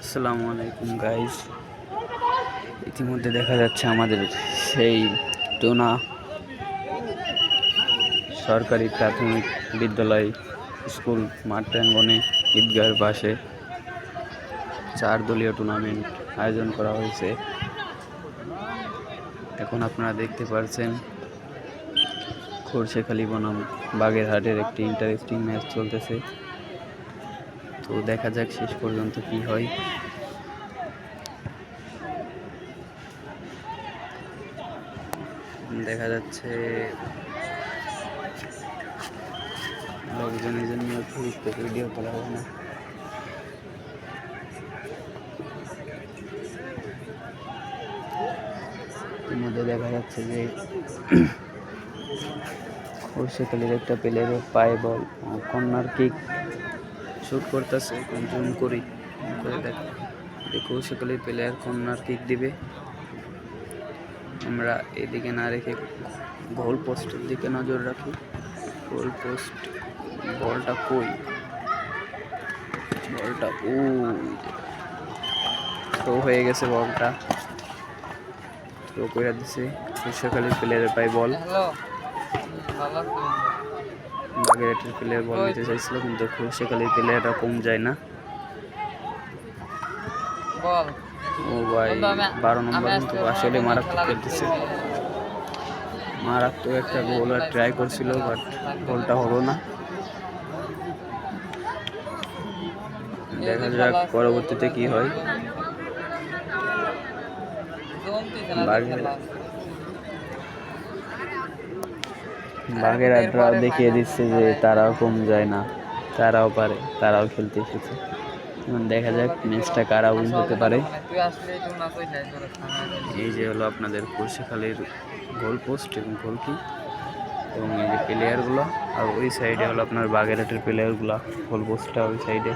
আসসালামু আলাইকুম গাইস ইতিমধ্যে দেখা যাচ্ছে আমাদের সেই টোনা সরকারি প্রাথমিক বিদ্যালয় স্কুল মাঠাঙ্গনে ঈদগাহের পাশে চার দলীয় টুর্নামেন্ট আয়োজন করা হয়েছে। এখন আপনারা দেখতে পারছেন খোরশেখালী বনাম বাগেরহাটের একটি ইন্টারেস্টিং ম্যাচ চলতেছে। তো দেখা যাক শেষ পর্যন্ত কি হয়। দেখা যাচ্ছে লোকজন এই জন্য ভিডিও করা হবে না। মধ্যে দেখা যাচ্ছে যে খোরশেখালির একটা প্লেয়ারের পায়ে বল কর্নার কিক। শুট করতেছে জুম করি করে দেখ। দেখো, সেকালে প্লেয়ার কর্নার কিক দিবে। আমরা এদিকে না রেখে গোল পোস্টের দিকে নজর রাখি। গোল পোস্ট বলটা কই? বলটা ওই থ্রো হয়ে গেছে বলটা। থ্রো করে দিছে। সূর্যকালী প্লেয়ারের পাই বল ভালো বাগেরহাটের প্লেয়ার বল নিতে চাইছিল কিন্তু সূর্যকালীর প্লেয়াররা কম যায় না। ও ভাই বারো নম্বর কিন্তু আসলে মারাত্মক খেলতেছে। মারাত্মক একটা গোল ট্রাই করছিল বাট গোলটা হলো না। দেখা যাক পরবর্তীতে কি হয়। জমতি বাঘের- আড্ডাও দেখিয়ে দিচ্ছে যে তারাও কম যায় না তারাও পারে তারাও খেলতে এসেছে। দেখা যাক ম্যাচটা কারা উইন হতে পারে। এই যে হলো আপনাদের কুরশিখালির গোল পোস্ট এবং গোলকি এবং এই যে প্লেয়ারগুলো আর ওই সাইডে হলো আপনার বাগেরহাটের প্লেয়ারগুলো গোল পোস্টটা ওই সাইডে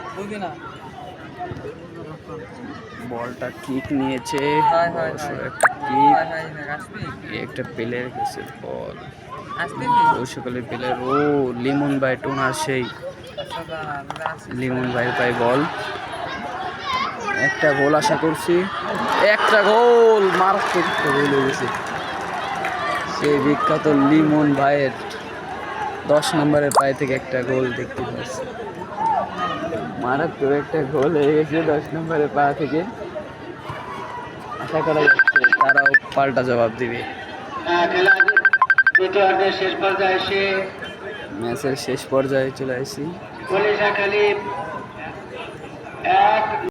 বলটা কিক নিয়েছে। একটা প্লেয়ার গেছে বল। আসবি কৌশকালের প্লেয়ার ও লিমন বাই টোনার সেই। আচ্ছা লিমন ভাই পাই বল। একটা গোল আশা করছি। একটা গোল মারাত্মক গোল হয়ে গেছে। সেই বিখ্যাত লিমন ভাইয়ের দশ নম্বরের পায়ে থেকে একটা গোল দেখতে পাচ্ছি। মারাত্মক একটা গোল হয়ে গেছে দশ নম্বরের পা থেকে। আশা করা যাচ্ছে তারাও পাল্টা জবাব দিবে। খেলার শেষ পর্যায়ে এসে ম্যাচের শেষ পর্যায়ে চলে আসি।